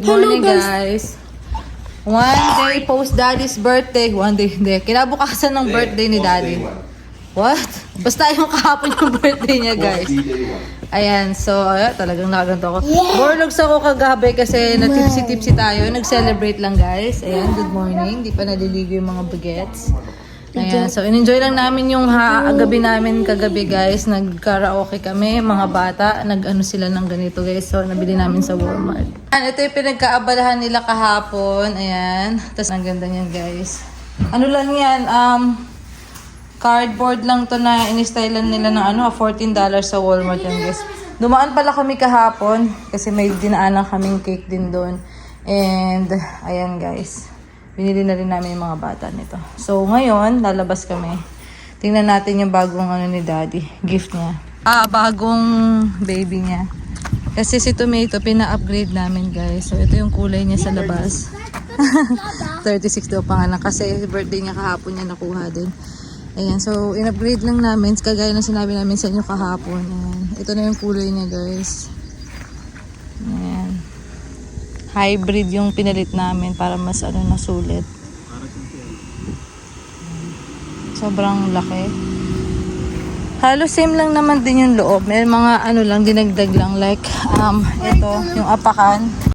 Morning guys. One day post daddy's birthday. One day, hindi. Kinabukasan ng birthday ni daddy. What? Basta yung kahapon yung birthday niya guys. Ayan, so ayan, talagang nakaganto ako. Borlogs ako kagabi kasi na-tipsy-tipsy tayo. Nag-celebrate lang guys. Ayan, good morning. Di pa naliligo yung mga bagets. Ayan, so in-enjoy lang namin yung ha gabi namin kagabi guys. Nag-karaoke kami, mga bata. Nag-ano sila ng ganito guys. So nabili namin sa Walmart. Ayan, ito yung pinagkaabalahan nila kahapon. Ayan. Tapos ang ganda niyan guys. Ano lang yan, um, cardboard lang to na inistylan nila ng ano, $14 sa Walmart yan guys. Dumaan pala kami kahapon kasi may dinaanan kaming cake din doon. And ayan guys. Binili na rin namin yung mga bata nito. So ngayon, lalabas kami. Tingnan natin yung bagong ano ni daddy. Gift niya. Ah, bagong baby niya. Kasi si Tomato, pina-upgrade namin guys. So ito yung kulay niya sa labas. 36 daw pangalan kasi birthday niya kahapon niya nakuha din. Ayan, so in-upgrade lang namin. Kagaya ng sinabi namin sa inyo kahapon. Ayan. Ito na yung kulay niya guys. Ayan. Hybrid yung pinalit namin para mas ano na sulit. Sobrang laki. Halos same lang naman din yung loob. May mga ano lang, dinagdag lang. Like, um, ito, yung apakan.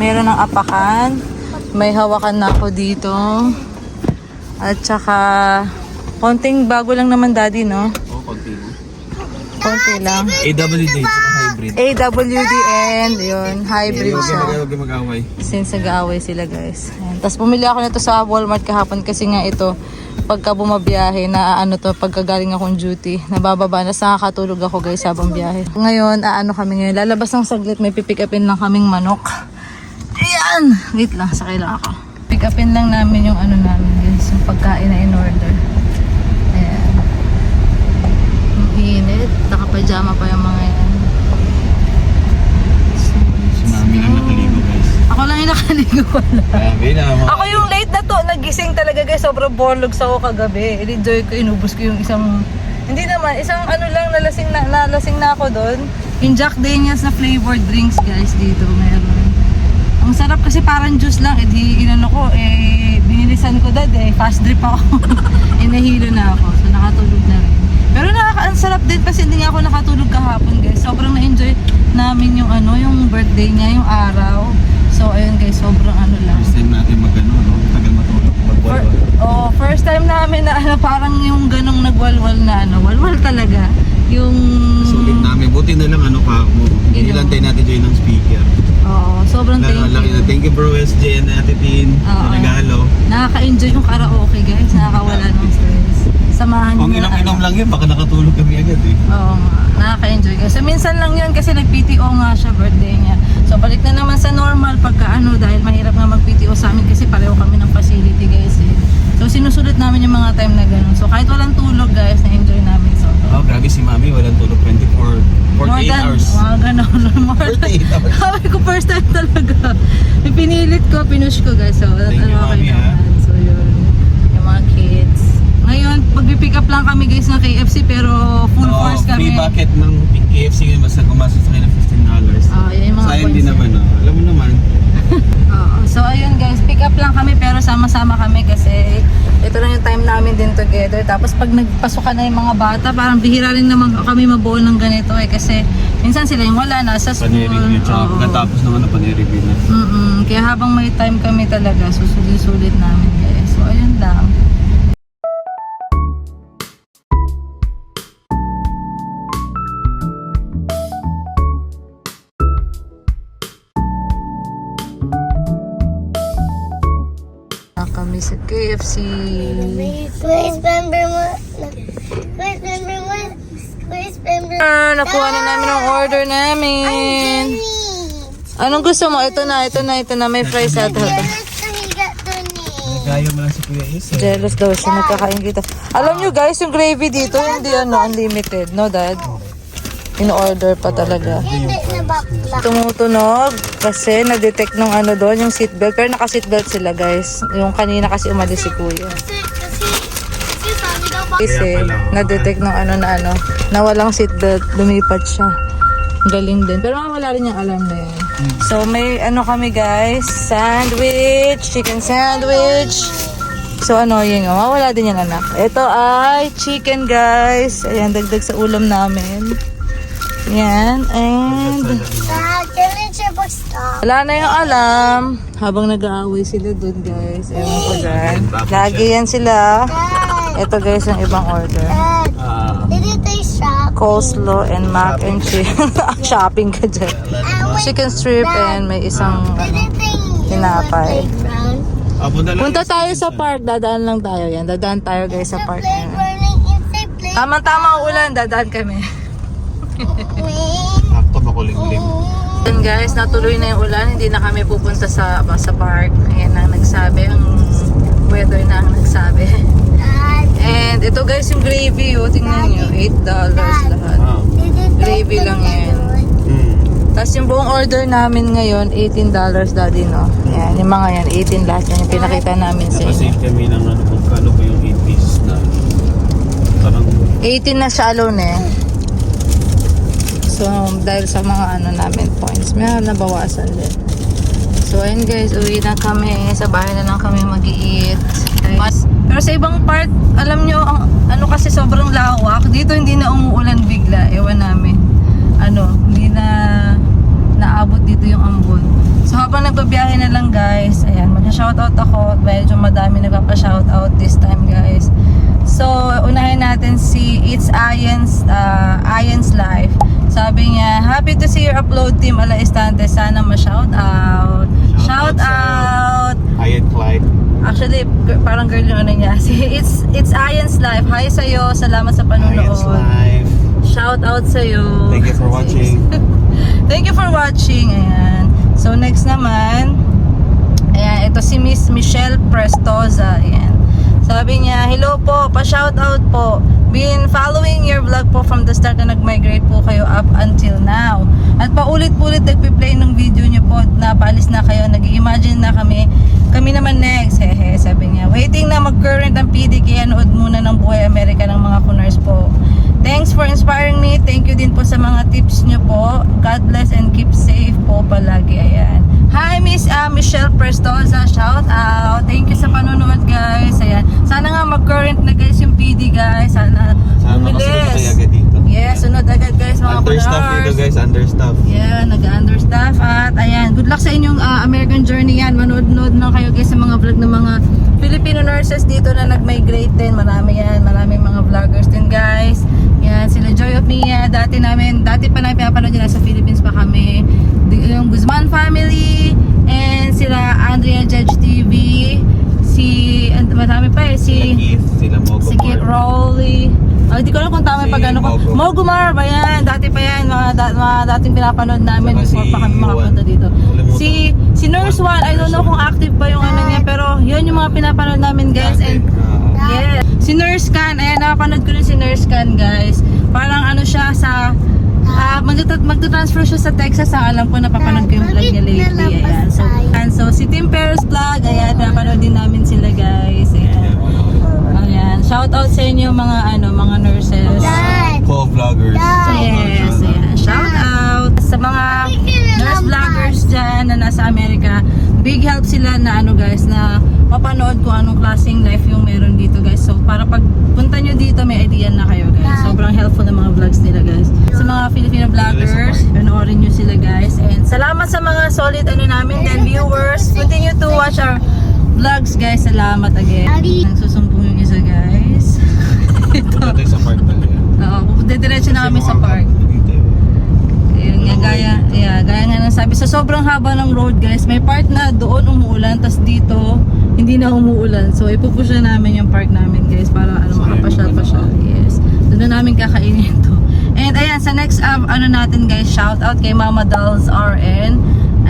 Meron ng apakan, may hawakan na ako dito, at saka konting bago lang naman daddy, no? Oo, konti lang. Konti lang. AWD, hybrid. AWDN, yun, hybrid Huwag siya. huwag mag-away. Since nag-aaway sila guys. Tapos pumili ako nito sa Walmart kahapon kasi nga ito, pagka bumabiyahe na ano to, pagkagaling akong duty, nabababa na sa nakakatulog ako guys habang biyahe. Ngayon, aano kami ngayon, lalabas ng saglit, may pipick upin lang kaming manok. Ayan! Wait lang, sakay lang ako. Pick upin lang namin yung ano namin guys, yung pagkain na in order. Ayan. Ang init, nakapajama pa yung mga yan. Si mami lang nakaligo, guys. Ako lang yung nakaligo wala. Grabe na, mga... Ako yung late na to, nagising talaga guys, sobrang borlogs ako kagabi. In-enjoy ko, inubos ko yung isang, hindi naman, isang ano lang, nalasing na, nalasing na ako doon. Yung Jack Daniels na flavored drinks guys dito, meron. Ang sarap kasi parang juice lang, eh di inano ko, eh binilisan ko dad eh, fast drip ako. eh nahilo na ako, so nakatulog na rin. Pero nakaka ang sarap din kasi hindi nga ako nakatulog kahapon guys. Sobrang na-enjoy namin yung ano, yung birthday niya, yung araw. So ayun guys, sobrang ano lang. First time natin mag-ano, no? Tagal matulog. For, Mag-walwal. oh, first time namin na ano, parang yung ganong nagwalwal na ano, walwal talaga. Yung Sulit namin. Buti na lang, ano pa, hindi lang tayo natin join ng speaker. Oo, sobrang thank laki na. you. Thank you, bro, SJ and Ate Tin. Oo. Na regalo. Nakaka-enjoy yung karaoke guys, nakakawala ng stress. Samahan Kung nyo na, inom-inom ano. lang yun, baka nakatulog kami agad eh. Oo nga, nakaka-enjoy guys. So, minsan lang yun kasi nag-PTO nga siya, birthday niya. So balik na naman sa normal pagka ano, dahil mahirap nga mag-PTO sa amin kasi pareho kami ng facility guys eh. So sinusulit namin yung mga time na ganun. So kahit walang tulog guys, na-enjoy namin. So, Oh, grabe si mami. Walang tulog 24, 48 hours. Mga ganun. More than, 48 hours. sabi ko first time talaga. Pinilit ko, pinush ko guys. So, Thank you, okay Mami, ha? naman. So, yun. Yung mga kids. Ngayon, magpipick up lang kami guys ng KFC pero full Oo, force kami. Free bucket ng KFC ngayon basta gumastos tayo ng $15. Oh, yun yung mga Sayang points din naman, no? Alam mo naman. Oo. So ayun guys, pick up lang kami pero sama-sama kami kasi ito lang yung time namin din together. Tapos pag nagpasukan na yung mga bata, parang bihira rin naman kami mabuo ng ganito eh kasi minsan sila yung wala na sa school. Panay-review. Tsaka Oo. pagkatapos ng ano, panay-review na. Mm-mm. Kaya habang may time kami talaga, susulit-sulit namin guys. So ayun lang. KFC. Please remember mo. Please remember mo. Please remember. Ah, nakuha na namin ang order namin. Anong gusto mo? Ito na, ito na, ito na. May fries at ito. Kaya mo lang si Kuya Isa. Jealous daw siya, nagkakain kita. Alam nyo guys, yung gravy dito, hindi ano, unlimited. No, dad? In-order pa talaga. Tumutunog kasi na-detect nung ano doon, yung seatbelt. Pero naka-seatbelt sila guys. Yung kanina kasi umalis si kuya. Kasi. Kasi na-detect nung ano na ano, na walang seatbelt, lumipat siya. Galing din. Pero wala rin yung alam na yun. So may ano kami guys, sandwich, chicken sandwich. So annoying, oh. wala din yan anak. Ito ay chicken guys. Ayan, dagdag sa ulam namin. Yan, and wala na yung alam. Habang nag-aaway sila doon guys. Ewan ko dyan. Lagi yan sila. Ito guys ang ibang order. Coleslaw and mac and cheese. Shopping ka dyan. Chicken strip and may isang ano. Tinapay. punta tayo sa park. Dadaan lang tayo yan. Dadaan tayo guys sa park. ang ulan. Dadaan kami. Akto makulimlim. Yan guys, natuloy na yung ulan. Hindi na kami pupunta sa sa park. Ayan ang nagsabi. Ang weather na ang nagsabi. And ito guys yung gravy. Oh, tingnan nyo. $8 lahat. Ah. tayo Gravy lang yan. Hmm. Tapos yung buong order namin ngayon, $18 daddy, no? Yan, yung mga yan, 18 lahat yan. Yung pinakita namin sa inyo. Nakasave kami ng ano kung kano po yung 8 piece na parang 18 na siya alone eh. So, dahil sa mga ano namin points, may nabawasan din. So, ayun guys, uwi na kami. Sa bahay na lang kami mag-i-eat. Mas, pero sa ibang part, alam nyo, ang, ano kasi sobrang lawak. Dito hindi na umuulan bigla. Ewan namin. Ano, hindi na naabot dito yung ambon. So habang nagbabiyahe na lang guys, ayan, mag-shoutout ako. Medyo madami nagpapa-shoutout this time guys. So, unahin natin si It's Ian's, uh, Ian's Life. Sabi niya, happy to see your upload team ala estante. Sana ma-shout out. Shout Shout out. Hyatt Clyde. Actually, parang girl yung ano niya. It's It's Ian's Life. Hi sa'yo. Salamat sa panonood. Live. Shout out sa'yo. Thank you for watching. Thank you for watching. Ayan. So, next naman, ayan, ito si Miss Michelle Prestoza. Ayan. Sabi niya, hello po, pa-shout out po. Been following your vlog po from the start na nag-migrate po kayo up until now. At paulit-ulit nagpi-play ng video niyo po na paalis na kayo. Nag-imagine na kami. Kami naman next. Hehe, sabi niya. Waiting na mag-current ang PD kaya nood muna ng Buhay Amerika ng mga kunars po. Thanks for inspiring me. Thank you din po sa mga tips niyo po. God bless and keep safe po palagi. Ayan. Hi Miss ah, Michelle Prestoza. Shout out. Thank you sa panonood guys. Ayan. Sana nga mag-current na guys yung PD guys. Sana Sana makasunod na kayo bumilis. agad dito. Yes, sunod agad guys mga Understaff dito kunars. guys, understaff. Yeah, nag-understaff at ayan, good luck sa inyong ah, American journey yan. Manood-nood lang kayo guys sa mga vlog ng mga Filipino nurses dito na nag-migrate din. Marami yan, maraming mga vloggers din guys. Yan, sila Joy of Mia, dati namin, dati pa namin pinapanood yun, nasa Philippines pa kami. Yung Guzman family, and sila Andrea Judge TV, si, and marami pa eh, si, Keith, sila Mogo si Kit Mar. Rowley. Ah, hindi ko alam kung tama Si pag ano ko. Mogo. Mogumar ba yan? Dati pa yan. Mga, da, mga dating pinapanood namin Saka before si pa kami makapunta Juan. dito. Kalimutan. Si si Nurse One, I don't know kung active pa yung ano niya, pero yun yung mga pinapanood namin guys. And Ah, yes, si Nurse Can, ayan, napapanood ko rin si Nurse Can guys. Parang ano siya sa Ah, magta- magta-transfer siya sa Texas. Ang alam ko, napapanood ko yung vlog niya lately. Ayan. So, and so si Tim Perez vlog, ayan, napapanood din namin sila guys. Ayan. Ayan. Shout out sa inyo mga ano, mga nurses. Dad, Co-vloggers. Yes, ayan. Shout out sa mga nurse vloggers dyan na nasa Amerika. Big help sila na ano guys, na mapanood kung anong klaseng life yung meron dito guys. So para pag punta nyo dito, may idea na kayo guys. Sobrang helpful ng mga vlogs nila guys. Sa mga Filipino vloggers, panoorin nyo sila guys. And salamat sa mga solid ano namin then viewers. Continue to watch our vlogs guys. Salamat again. Nagsusumbong yung isa guys. Punta tayo sa park talaga. Oo, pupunta diretso na kami sa park. Nga, gaya, yeah, gaya nga ng sabi, sa sobrang haba ng road guys, may part na doon umuulan, tas dito, hindi na umuulan. So, ipupush na namin yung park namin, guys, para ano, makapasyal-pasyal. Yes. Doon na namin kakainin to. And ayan, sa next um, ano natin guys, shout out kay Mama Dolls RN.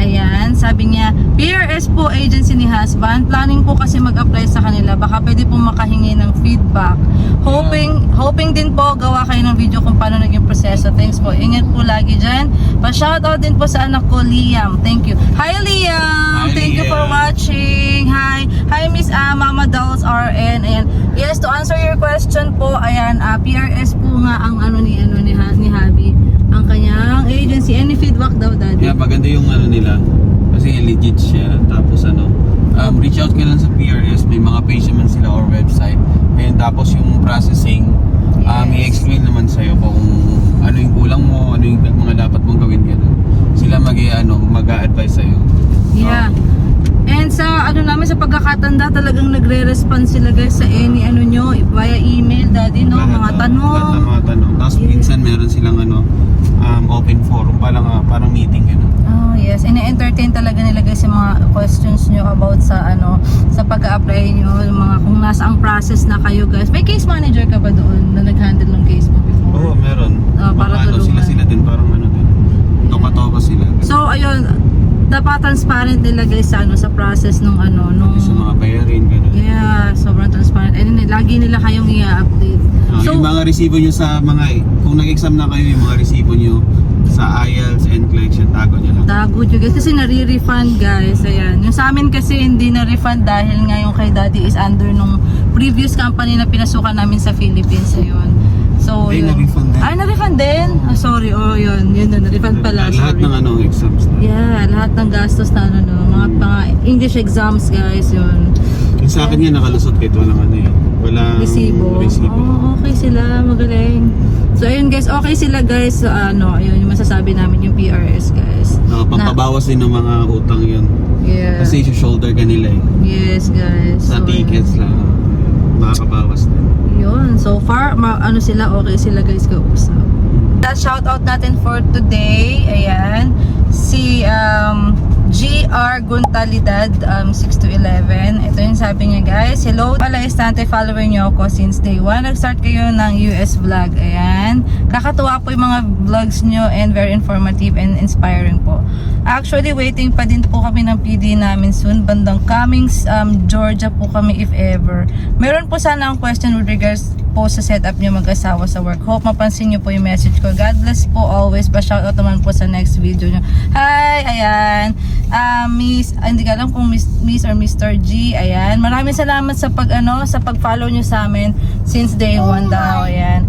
Ayan, sabi niya, PRS po agency ni husband. Planning po kasi mag-apply sa kanila. Baka pwede po makahingi ng feedback. Hoping, hoping din po gawa kayo ng video kung paano naging proseso. Thanks po. Ingat po lagi dyan. Pa-shout out din po sa anak ko, Liam. Thank you. Hi, Liam! Hi, Thank you for Liam. watching. Hi. Hi, Miss ah, Mama Dolls RN. Ayan. Yes, to answer your question po, ayan, ah, PRS po nga ang ano ni ano ni, Ha- ni Habi. Ang kanyang feedback daw, Daddy? Yeah, maganda yung ano nila. Kasi legit siya. Tapos ano, um, reach out ka lang sa PRS. May mga page naman sila or website. And tapos yung processing, um, Yes. i-explain naman sa'yo kung ano yung kulang mo, ano yung mga dapat mong gawin ganun. Sila mag ano, mag-a-advise sa'yo. Yeah. And sa ano namin sa pagkakatanda talagang nagre-respond sila guys sa any ano nyo via email daddy no Lahat, mga oh, tanong. Lahat mga tanong. Tapos Yes. minsan meron silang ano, um, open forum, parang, ah, parang meeting gano'n. Oh, yes. Ina-entertain talaga nila guys yung mga questions nyo about sa ano, sa pag-apply nyo, yung mga kung nasa ang process na kayo guys. May case manager ka ba doon na nag-handle ng case mo before? Oo, meron. Ah, para ano, tulungan. sila sila din, parang ano din. Toka-toka sila. So, ayun, dapat transparent nila guys sa ano sa process nung ano nung sa mga bayarin, gano'n. Yeah, sobrang transparent. And then, lagi nila kayong i-update. Ah, So, yung mga resibo nyo sa mga, kung nag-exam na kayo, yung mga resibo nyo sa IELTS and collection, tago nyo lang. Tago nyo guys kasi nare-refund guys. Ayan. Yung sa amin kasi hindi na-refund dahil nga yung kay daddy is under nung previous company na pinasukan namin sa Philippines. Ayun. So, Ay, yun. na-refund din. Ay, na-refund din? Ah, sorry. Oh, yun. Yun na, na-refund pala. Lahat sorry. ng ano, exams na. Yeah, lahat ng gastos na ano, no, mga, mga English exams guys, yun. Yung sa akin nga nakalusot kahit walang ano eh. Walang Resibo. resibo. Oh, okay sila, magaling. So ayun guys, okay sila guys. So, ano, ayun yung masasabi namin yung PRS guys. No, pampabawas din ng mga utang yun. Yeah. Kasi shoulder ka nila eh. yes guys. Sa So, tickets lang. Makakabawas din. Yun. So far, ma- ano sila, okay sila guys kausap. That shout out natin for today, ayan, si um, GR Guntalidad um, 6 to 11. Ito yung sabi niya guys, Hello, pala estante follower niyo ako since day 1. Nag-start kayo ng US vlog. Ayan. Kakatuwa po yung mga vlogs niyo and very informative and inspiring po. Actually, waiting pa din po kami ng PD namin soon. Bandang Cummings, um, Georgia po kami if ever. Meron po sana ang question with regards po sa setup niyo mag-asawa sa work. Hope mapansin niyo po yung message ko. God bless po always. Pa-shoutout naman po sa next video niyo. Hi! Ayan. Ah, Miss, ah, hindi ko alam kung Miss, Miss or Mr. G. Ayan. Maraming salamat sa pag ano, sa pag-follow niyo sa amin since day one daw. Ayan.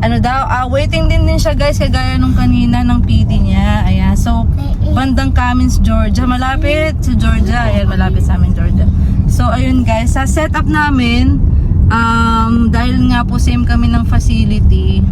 Ano daw, ah, waiting din din siya guys kagaya nung kanina ng PD niya. Ayan. So, bandang Cummins, Georgia. Malapit sa Georgia. Ayan, malapit sa amin, Georgia. So, ayun guys, sa setup namin, um, dahil nga po same kami ng facility,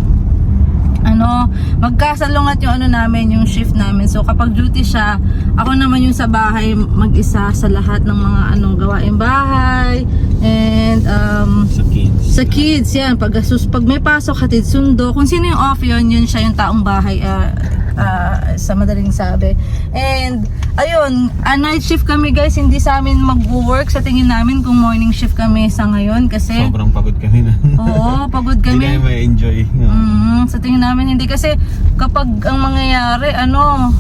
ano, magkasalungat yung ano namin, yung shift namin. So kapag duty siya, ako naman yung sa bahay mag-isa sa lahat ng mga ano gawain bahay and um Sa kids. sa kids yan pag sus pag may pasok hatid sundo kung sino yung off yun yun siya yung taong bahay ah, ah, sa madaling sabi and ayun a night shift kami guys hindi sa amin mag-work sa tingin namin kung morning shift kami sa ngayon kasi Sobrang pagod kami na. oo pagod Hindi kami kami may enjoy. Mm, sa tingin namin hindi kasi kapag ang mangyayari ano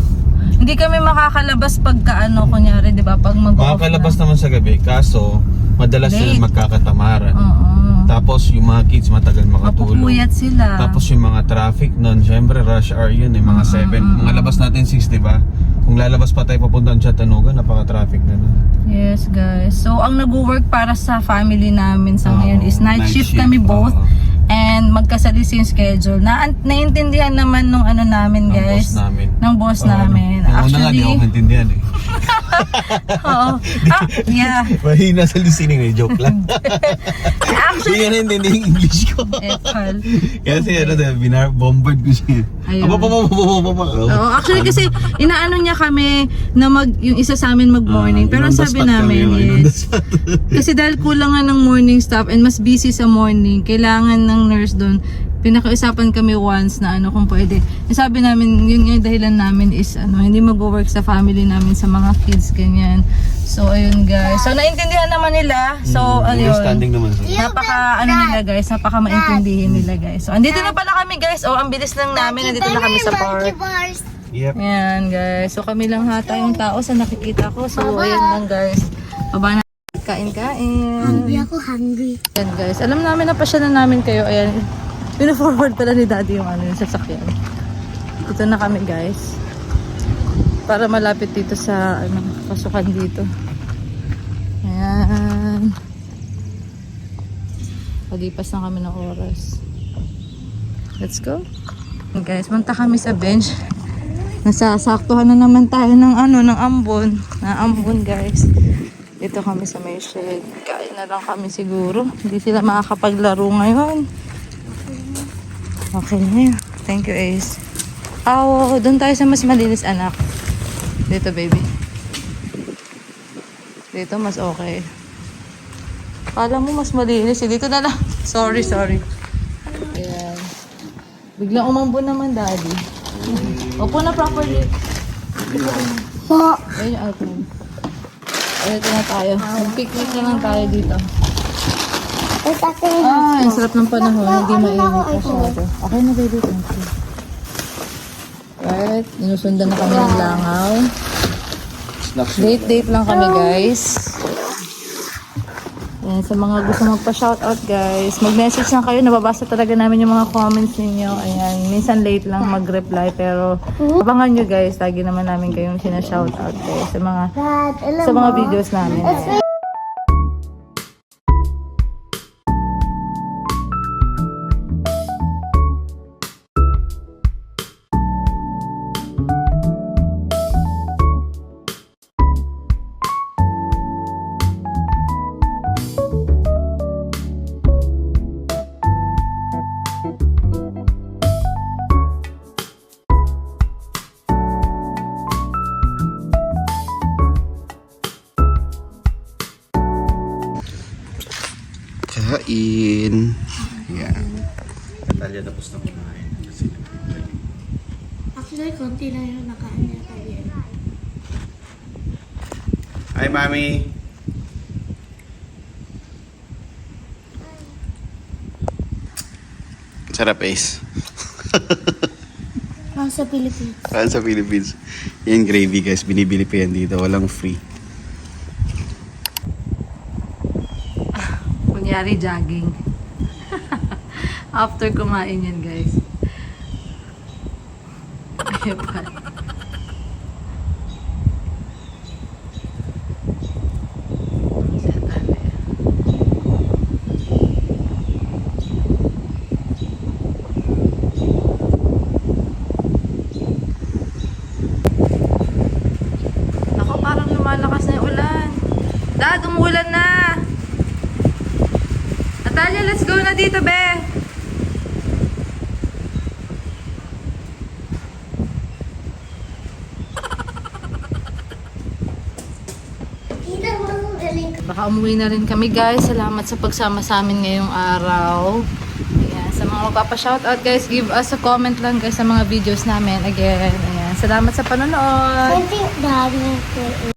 hindi kami makakalabas pagka ano kunyari 'di ba pag mag-off Makakalabas na. naman sa gabi, kaso madalas Late. sila magkakatamaran. Oo. Tapos yung mga kids matagal makatulog. Mapupuyat sila. Tapos yung mga traffic nun, syempre rush hour yun eh, mga 7. Mga labas natin 6, di ba? Kung lalabas pa tayo papunta sa Chattanooga, napaka-traffic na nun. Yes, guys. So, ang nag-work para sa family namin sa Oo, ngayon is night, night shift, shift, kami both. oo. And magkasalis yung schedule. Na naintindihan naman nung ano namin, Ng guys. boss namin. Ng boss Oo, namin. Yung una nga, di ako Actually, maintindihan eh. oo. Ah, yeah. Mahina sa listening eh, joke lang. Actually, Hindi na naintindihan yung English ko. Epal. Kasi ano, binar bombard ko siya. Ayun. Aba, pa, pa, pa, pa, Oo, actually kasi inaano niya kami na mag yung isa sa amin mag-morning. Ah, Pero sabi namin kami, spot. kasi dahil kulang nga ng morning staff and mas busy sa morning, kailangan ng nurse doon pinakausapan kami once na ano kung pwede. Yung sabi namin, yun yung dahilan namin is ano, hindi mag-work sa family namin sa mga kids, ganyan. So, ayun guys. So, naintindihan naman nila. So, ano yun. Understanding naman sila. Napaka ano nila guys, napaka maintindihin nila guys. So, andito na pala kami guys. Oh, ang bilis lang namin. Nandito na kami sa park. Yep. Yan guys. So, kami lang hata yung tao sa nakikita ko. So, ayan lang guys. Baba na. Kain-kain. Hungry ako, hungry. Yan guys. Alam namin na pasyalan namin kayo. Ayan. Pina-forward pala ni daddy yung ano yung sasakyan. Dito na kami guys. Para malapit dito sa ano, pasukan dito. Ayan. Palipas na kami ng oras. Let's go. Yan guys, punta kami sa bench. Nasasaktuhan na naman tayo ng ano, ng ambon. Na ambon guys. Dito kami sa may shed. Kain na lang kami siguro. Hindi sila makakapaglaro ngayon. Okay na yun. Thank you, Ace. Aw, doon tayo sa mas malinis, anak. Dito, baby. Dito, mas okay. Kala mo mas malinis. eh. Dito na lang. Sorry, sorry. Ayan. Biglang umambo naman, daddy. Opo na properly. Ayun yung alcohol. Ayun, na tayo. Mag-picnic na lang tayo dito. Ito kasi. Ah, ang sarap ng panahon. Hindi mainit masyado. Okay na, baby. Thank you. Right. Inusundan na kami ng langaw. Date, date lang kami, guys. Ayan, sa mga gusto magpa-shoutout, guys, mag-message lang kayo. Nababasa talaga namin yung mga comments ninyo. Ayan, minsan late lang mag-reply, pero abangan nyo, guys. Lagi naman namin kayong sinashoutout, guys, sa mga, Dad, alam sa mga mo, videos namin. Ayan. Kain. Yan. Natalia tapos na kumain. Kasi Actually, konti na yung nakain niya tayo. Hi, Mami. Sarap, Ace. Ah, sa Philippines. Saan sa Philippines? Yan gravy, guys. Binibili pa yan dito. Walang free. Kunyari jogging. After kumain yan, guys. Ayun pa. Ako, parang lumalakas na yung ulan. Dad, umuulan na! Natalia, let's go na dito, be! Baka umuwi na rin kami, guys. Salamat sa pagsama sa amin ngayong araw. Ayan, sa mga magpapa-shoutout, guys, give us a comment lang, guys, sa mga videos namin. Again, ayan. Salamat sa panonood! Think daddy